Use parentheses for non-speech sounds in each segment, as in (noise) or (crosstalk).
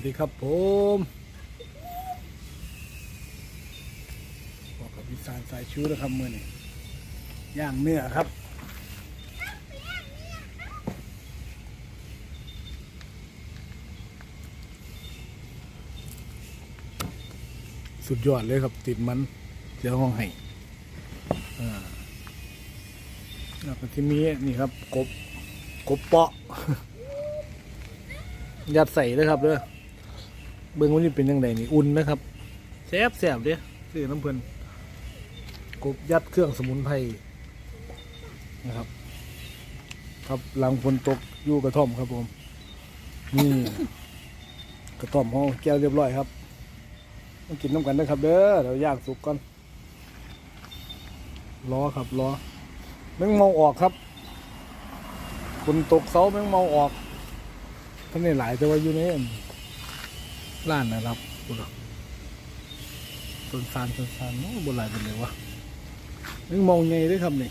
วัสดีครับผมบอกกับพิซานสายชูนะครับมือนี่ย่างเนื้อครับสุดยอดเลยครับ ติดมันเจ้าห้องให้อ่าแล้วก็ที่มีนี่ครับ กบ กบเปาะ ยัดใส่เลยครับเด้อ เบิ้งวันนี้เป็นยังไงนี่อุ่นนะครับแซ่บแซ่บเด้อซื้อน้ำเพลินกบยัดเครื่องสมุนไพรนะครับ ครับหลังฝนตกอยู่กระท่อมครับผมนี่กระท่อมห้องแก้วเรียบร้อยครับมากินน้ำกันนะครับเด้อเดี๋ยวย่างสุกก่อนล้อครับล้อแมงเมาออกครับฝนตกเสาแมงเมาออกท่านนี่หลายแต่ว่าอยู่ใน ร้านนะครับบุรต้นซานต้นซานโอ้บนหลายเป็นเลยวะแมงเมาไงด้วยครับนี่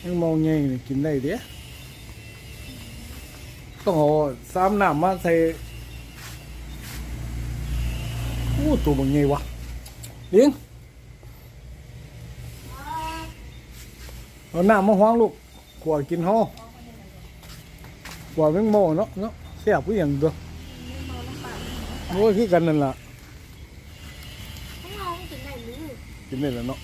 แมงเมาไงนี่กินได้เด้ต้องเอาซ้ำน้ำมาใส่โอ้ตัวมันไงวะเลี้ยงเอาน้ำมาห้องลูกขวดกินห่อขวดแมงโมเนาะเนาะเสียบผู้อย่างตัว โอ้ยคือกันนั่นล่ะให้น้องกินได้หรือกินได้แล้วเนาะ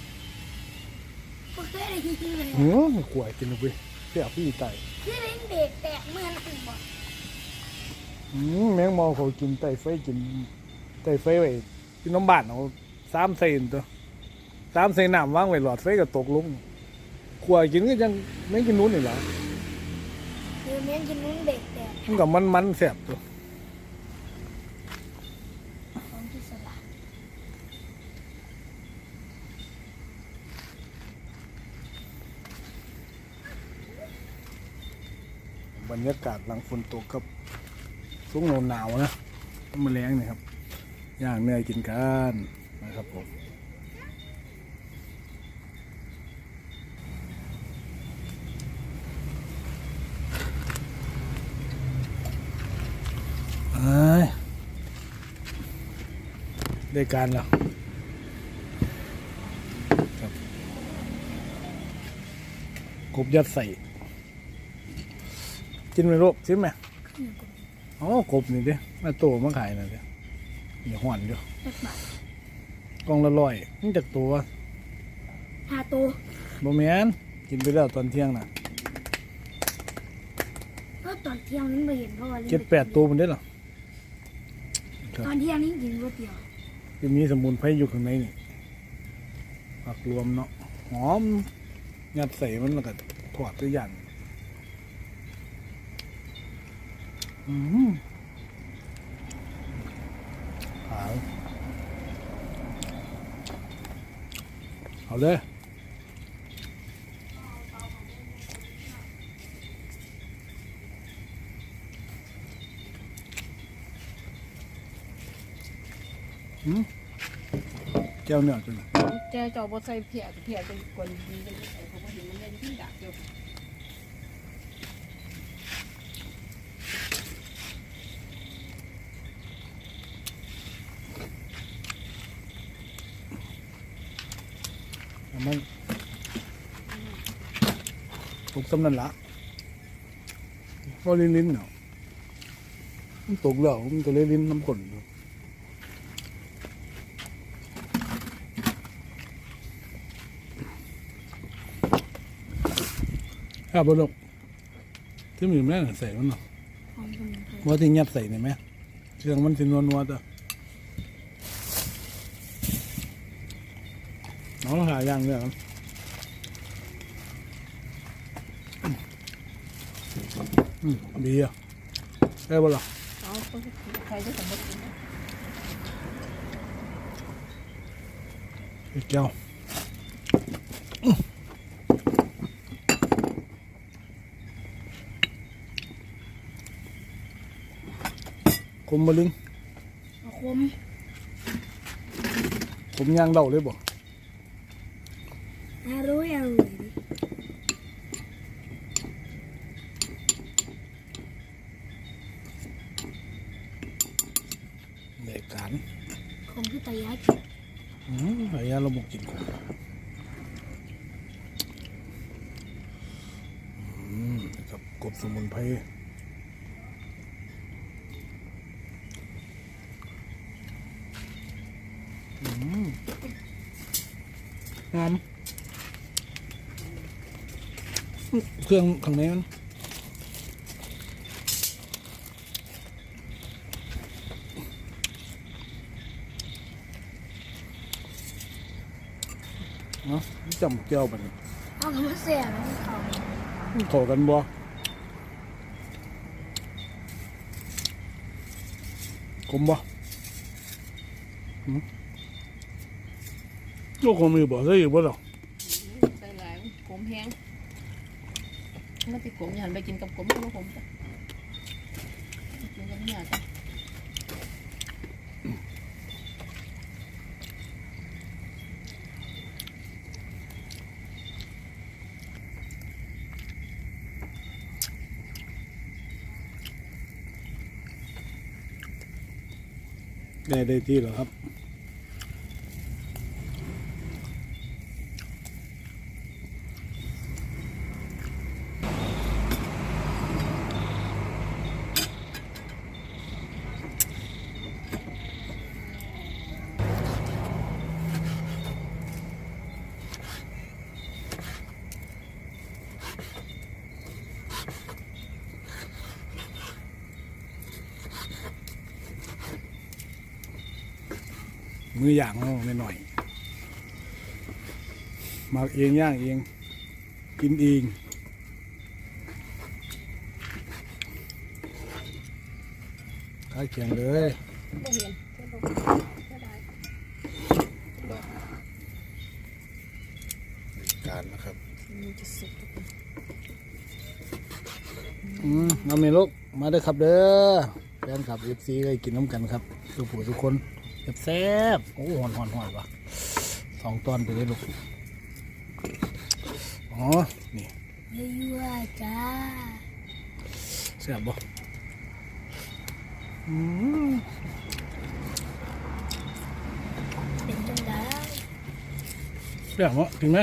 บ่เคยได้ยินเลยหือขวดกินเอาไปเสียบผู้ไตคือเล่นเด็กแตกเมื่อนั้นบ่อืมแมงเมอเขากินไตไฟกินไตไฟไว้กินน้ำบานเอาสามเซนตัวสามเซนน้ำวางไว้หลอดไฟก็ตกลงขวดกินก็ยังไม่กินนู้นนี่แหละคือแม่งกินนู้นเด็กแตกมันกับมันมันๆแสบตัว ของที่สลาด บ รรยากาศหลังฝนตกครับสูงหนาวหนาวนะมาแรงนี่ครับย่างเนื้อกินกันนะครับผมได้การแล้วครับกบยัดใส่ กินไหมลูกชิมไหมอ๋อกบนี่เด้มาโตมาขายน่ะเด้อย่าห่อนเดียวสักบาทกล่องละร้อยนี่จากตัวหาตัวบ่แม่นกินไปแล้วตอนเที่ยงน่ะก็ตอนเที่ยงนี้ไม่เห็นเพราะว่าเจ็ดแปดตัวมันได้หรอครับตอนเที่ยงนี้กินก๋วยเตี๋ยวจะมีสมุนไพรอยู่ข้างในนี่ผักรวมเนาะหอมยัดใส่มันแล้วก็ทอดด้วยยัน อืมขาวเอาเลยหืมแก้วเนื้อจัง แกเจอบใส่เพียเพียเป็นคนดีเป็นใส่เขาก็เห็นมันเล่นที่ดักอยู่ เอามันตก สำนันละก็ลิ้นลิ้นๆเนาะมันตกแล้วมันก็เลยลิ้นน้ำกลนอยู่ครับบลูกที่มีแม่น่ะใส่มันเนาะของสมุนไพรว่าที่ยัดใส่เนี่ยไหมเครื่องมันสินวนัวๆตัวน้องหาอย่างเนี่ยครับ อืมดีอะได้บ่ล่ะเอาใครจะสมมติ อีกแก้วคมมาลึง เอาคม ผมย่างเดาเลยบ่ อร่อยอร่อยดิ แต่ยากินอืมหายาเราบุกกินขมอืมครับกบสมุนไพรอืมหอมเครื่องข้างในมัน เนาะจำเจียวไปเอาคำว่าเสียแล้วเขาขอกันบ่กลมบ่หืมโอ้คงมีบ่ใช่อยู่บ่หรอใส่หลายขมแห้งมันสิขมอย่าหันไปกินกับขมก็บ่ขมจ้ะกินกับเนี่ยจ้ะ ได้ได้ที่หรอครับ มืออย่างเอาหน่อยๆมาเองย่างเอง กินเองขายเขียงเลยบ่เห็นเพิ่นบ่ก็ได้การนะครับมันจะสุกทุกคนอืมน้ำเมลูกมาเด้อครับเด้อแฟนคลับเอฟซีเลยกินน้ำกันครับทุกผู้ทุกคน แซ่บๆโอ้หอนหอนหอนวะสองตอนไปเลยลูกอ๋อนี่ยั่วๆจ้าแซ่บบ่อืมเป็นจังไดแซ่บวะถึงไหม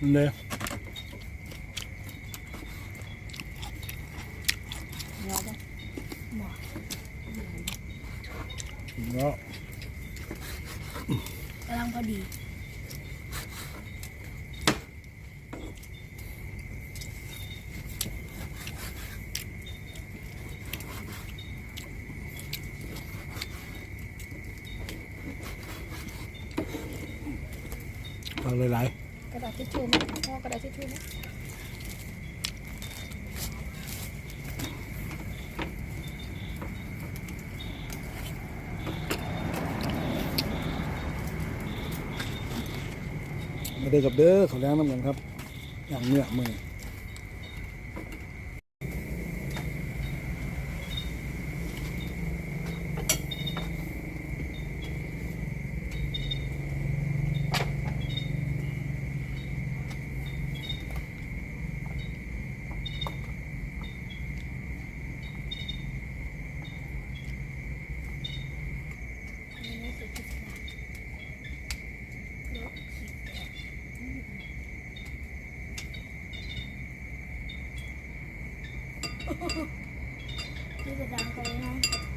นั่นเลย เนาะจ้ะ หมอ แล้ว กำลังพอดี ฟัง หลายกระดาษทิชชู่ไหมพ่อกระดาษทิชชู่ไหมๆมาเด้อกับเด้อเขาแรงน้ำกันครับ อย่างเนื้อมือ (laughs) 这个蛋แสด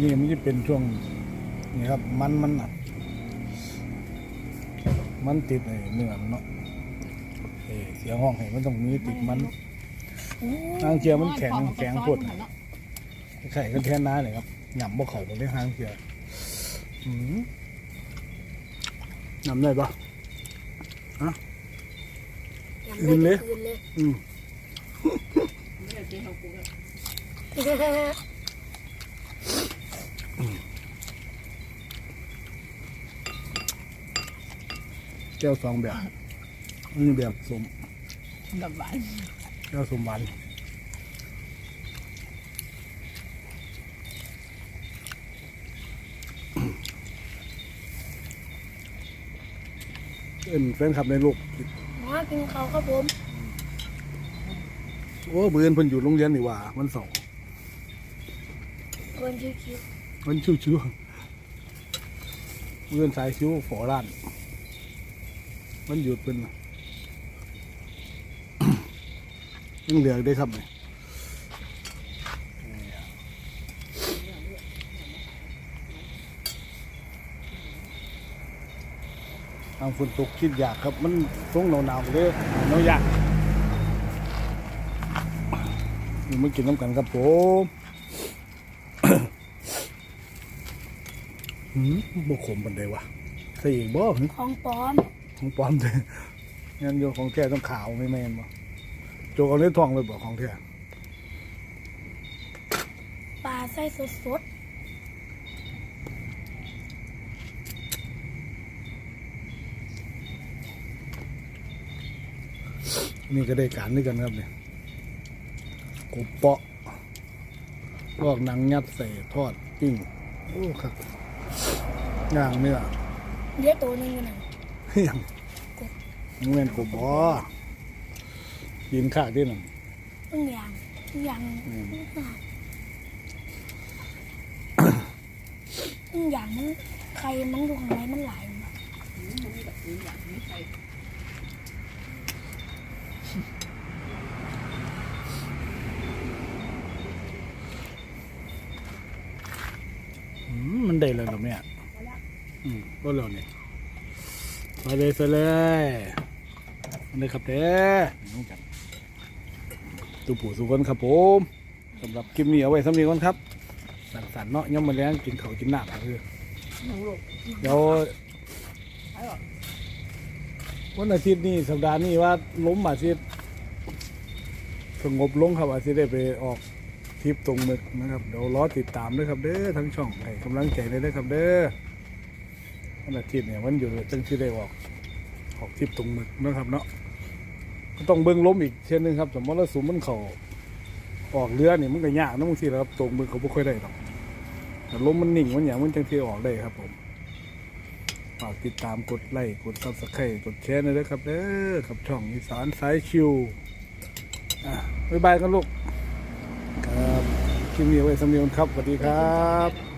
นี่มันจะเป็นช่วงนี่ครับมันมันอะมันติดไอ้เนื้อมันเนาะเอ้เสียงห้องให้มันต้องมีติดมันโอ้ทางเชียร์มันแข็งพอกับแข็งซอยโพดมันเนาะไข่กันแทนน้าเลยครับหย่ำบ่เข่าตรงนี้หางเชียร์อืมหย่ำได้ปะยังคืนเลยคืนเลยอืม ไม่ได้กินข้าวกุ้งอะ แก้วสองแบบอันนี้แบบสมแบบหวานแก้วสมหวานเอ็นแฟนคลับในลูกหมอกินเขาวครับผม โอ้เบือนเพิ่นอยู่โรงเรียนนี่หว่าวันเสาร์คนชิววันชิวชิวๆเบือนสายชิวฝอร้าน มันหยุดเป็นน่ะยังเหลือได้ครับเนี่ยทางฝนตกคิดอยากครับ มันตรงหนาวๆเลยหนาวอยากนี่มากินน้ำกันครับผมหืมบ่ขมปันใดวะใส่อีกบ่หึๆของปลอม ของปลอมเลยงั้นโยของแท้ต้องขาวไม่แม่นบ่โจกเอาเนื้อทองเลยบ่ของแท้ปลาไส้สดนี่ก็ได้การด้วยกันครับเนี่ยกบเปาะลอกหนังยัดใส่ทอดปิ้งโอ้ครับย่างเนื้อๆเลี้ยตัวหนึงอยู่นั่น ยังมันแม่นกบบ่กินข้าวที่นั่นทุกอย่างทุกอย่างอืมทุกอย่างทุกอย่างมันใครมันอยู่ข้างในมันหลายเนาะอืมมันมีแบบอื่นอย่างไม่ใส่อืมมันได้เลยเหรอแม่อืมก็แล้วนี่ ไปเลยไปเลยอันนี้ครับเด้น้องจันตูปู่สุกันครับผมสำหรับคลิปนี้เอาไว้สำนีก่อนครับ สั่นๆเนาะย่อมมาแล้วกินเขากินน้ำคือหนังลูกเดี๋ยววันอาทิตย์นี้สัปดาห์นี้ว่าล้มอาทิตย์สงบลงครับอาทิตย์ได้ไปออกทริปตรงมึกนะครับเดี๋ยวรอติดตามด้วยครับเด้อทั้งช่องให้กำลังใจเลยนะครับเด้อ วันอาทิตย์เนี่ยวันอยู่จังที่ได้ออกออกทริปตรงมึกนะครับเนาะก็ต้องเบิ่งล้มอีกเช่นนึงครับสมมติว่าสูมมันเขาออกเรือนี่มันก็ยากนะบางทีนะครับตรงมึกเขาไม่ค่อยได้หรอกแต่ล้มมันนิ่งมันอย่างมันจังที่ออกได้ครับผมฝากติดตามกดไลค์กดซับสไครต์กดแชร์น่อยด้วยครับเด้อกับช่องอีสานสายชิวอะบ๊ายบายกันลูกครับคลิปนี้ไว้สำเนียงครับสวัสดีครับ